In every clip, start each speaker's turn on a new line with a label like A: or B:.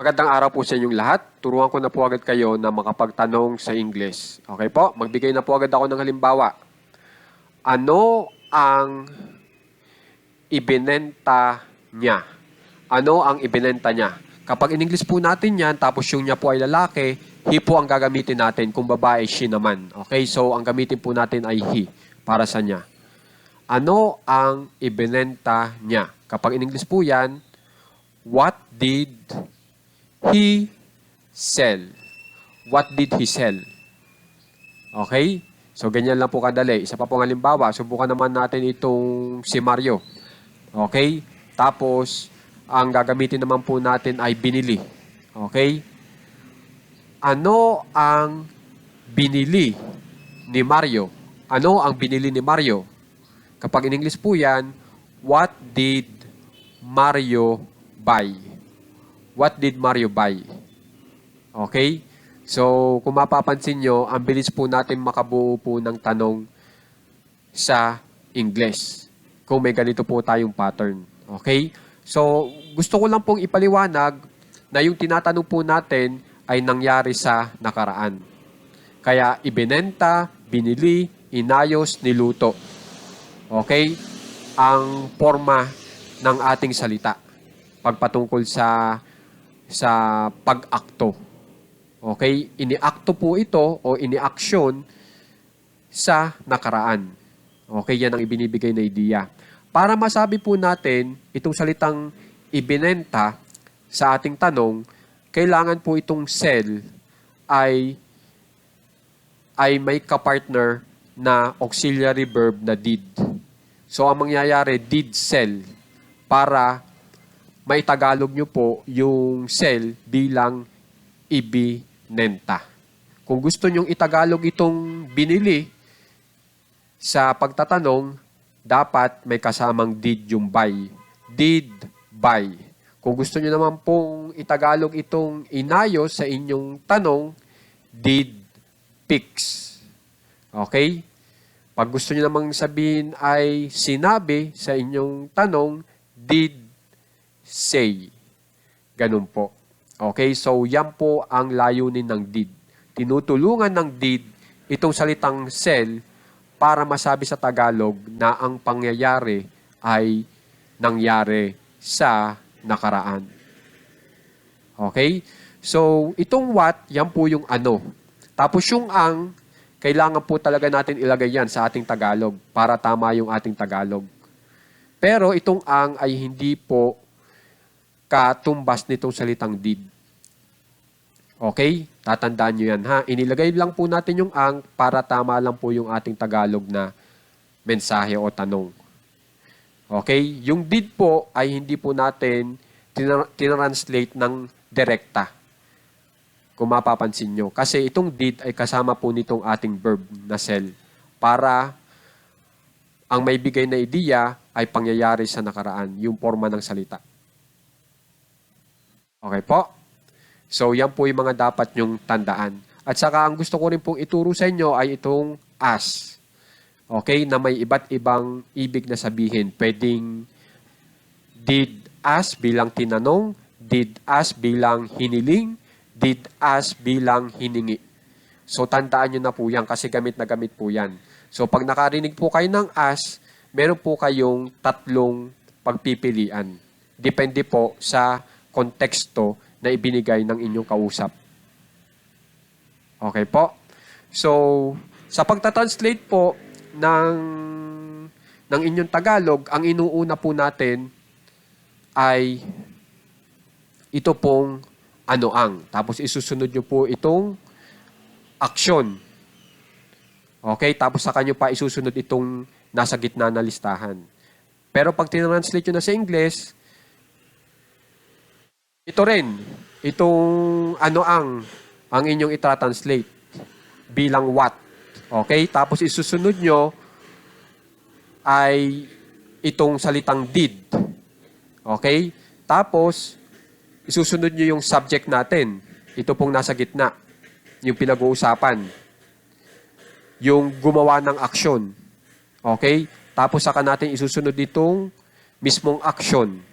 A: Magandang araw po sa inyong lahat. Turuan ko na po agad kayo na makapagtanong sa English. Okay po? Magbigay na po agad ako ng halimbawa. Ano ang ibinenta niya? Ano ang ibinenta niya? Kapag in English po natin yan, tapos yung niya po ay lalaki, he po ang gagamitin natin. Kung babae, she naman. Okay? So, ang gamitin po natin ay he para sa niya. Ano ang ibinenta niya? Kapag in English po yan, what did he sell? What did he sell? Okay? So, ganyan lang po kadali. Isa pa pong halimbawa, subukan naman natin itong si Mario. Okay? Tapos, ang gagamitin naman po natin ay binili. Okay? Ano ang binili ni Mario? Ano ang binili ni Mario? Kapag in English po yan, what did Mario buy? What did Mario buy? Okay? So, kung mapapansin nyo, ang bilis po natin makabuo po ng tanong sa English. Kung may ganito po tayong pattern. Okay? So, gusto ko lang pong ipaliwanag na yung tinatanong po natin ay nangyari sa nakaraan. Kaya ibinenta, binili, inayos, niluto. Okay? Ang forma ng ating salita pagpatungkol sa sa pag-akto. Okay? Iniakto po ito o iniaksyon sa nakaraan. Okay, yan ang ibinibigay na ideya. Para masabi po natin itong salitang ibinenta sa ating tanong, kailangan po itong sell ay ay may kapartner na auxiliary verb na did. So, ang mangyayari, did sell para may Tagalog nyo po yung sell bilang ibinenta. Kung gusto nyong itagalog itong binili sa pagtatanong, dapat may kasamang did yung buy. Did buy. Kung gusto nyo naman pong itagalog itong inayos sa inyong tanong, did fix. Okay? Pag gusto nyo namang sabihin ay sinabi sa inyong tanong, did say. Ganun po. Okay, so yan po ang layunin ng did. Tinutulungan ng did itong salitang sell para masabi sa Tagalog na ang pangyayari ay nangyari sa nakaraan. Okay? So, itong what, yan po yung ano. Tapos yung ang, kailangan po talaga natin ilagay yan sa ating Tagalog para tama yung ating Tagalog. Pero itong ang ay hindi po katumbas nitong salitang did. Okay? Tatandaan nyo yan ha. Inilagay lang po natin yung ang para tama lang po yung ating Tagalog na mensahe o tanong. Okay? Yung did po ay hindi po natin tina- tinranslate ng direkta. Kung mapapansin nyo. Kasi itong did ay kasama po nitong ating verb na sell. Para ang may bigay na ideya ay pangyayari sa nakaraan. Yung forma ng salita. Okay po? So, yan po yung mga dapat nyong tandaan. At saka, ang gusto ko rin pong ituro sa inyo ay itong as. Okay? Na may iba't ibang ibig na sabihin. Pwedeng did as bilang tinanong, did as bilang hiniling, did as bilang hiningi. So, tandaan nyo na po yan kasi gamit na gamit po yan. So, pag nakarinig po kayo ng as, meron po kayong tatlong pagpipilian. Depende po sa konteksto na ibinigay ng inyong kausap. Okay po? So, sa pagta-translate po ng, ng inyong Tagalog, ang inuuna po natin ay ito pong ano ang. Tapos isusunod nyo po itong aksyon. Okay? Tapos sa kanyo pa isusunod itong nasa gitna na listahan. Pero pag tinranslate nyo na sa English, ito rin, itong ano ang, ang inyong itatranslate bilang what. Okay? Tapos isusunod nyo ay itong salitang did. Okay? Tapos, isusunod nyo yung subject natin. Ito pong nasa gitna. Yung pinag-uusapan. Yung gumawa ng aksyon. Okay? Tapos saka natin isusunod itong mismong aksyon.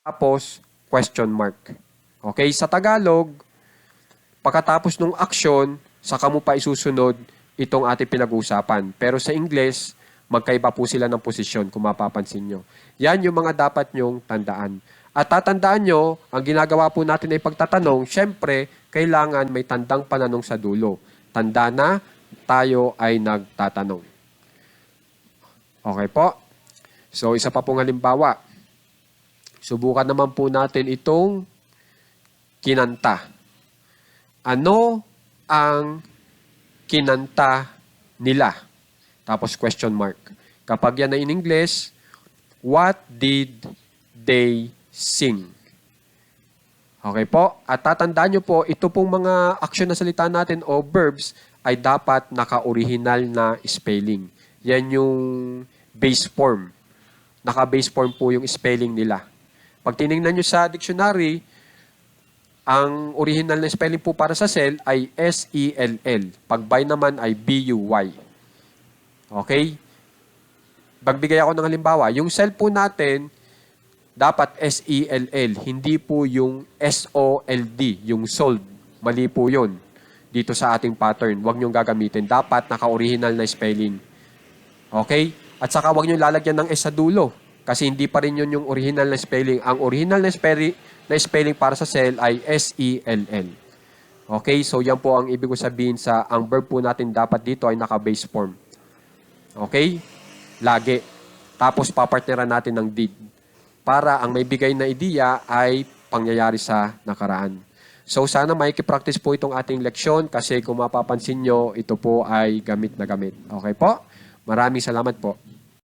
A: Tapos, question mark. Okay, sa Tagalog, pagkatapos ng aksyon, saka mo pa isusunod itong ating pinag-uusapan. Pero sa English, magkaiba po sila ng posisyon kung mapapansin nyo. Yan yung mga dapat nyong tandaan. At tatandaan nyo, ang ginagawa po natin ay pagtatanong, syempre, kailangan may tandang pananong sa dulo. Tanda na, tayo ay nagtatanong. Okay po? So, isa pa pong halimbawa. Subukan naman po natin itong kinanta. Ano ang kinanta nila? Tapos question mark. Kapag yan ay in English, what did they sing? Okay po? At tatandaan nyo po, ito pong mga action na salita natin o verbs ay dapat naka-original na spelling. Yan yung base form. Naka-base form po yung spelling nila. Pag tinignan nyo sa dictionary, ang original na spelling po para sa cell ay S-E-L-L. Pag by naman ay B-U-Y. Okay? Bagbigay ako ng halimbawa. Yung cell po natin, dapat S-E-L-L. Hindi po yung S-O-L-D, yung sold. Mali po yun dito sa ating pattern. Huwag niyong gagamitin. Dapat naka-original na spelling. Okay? At saka huwag niyong lalagyan ng S sa dulo. Kasi hindi pa rin yun yung original na spelling. Ang original na spelling, na spelling para sa cell ay S-E-L-L. Okay? So, yan po ang ibig ko sabihin sa ang verb po natin dapat dito ay naka-base form. Okay? Lagi. Tapos, papartneran natin ng did. Para ang may bigay na ideya ay pangyayari sa nakaraan. So, sana makikipractice po itong ating leksyon kasi kung mapapansin nyo, ito po ay gamit na gamit. Okay po? Maraming salamat po.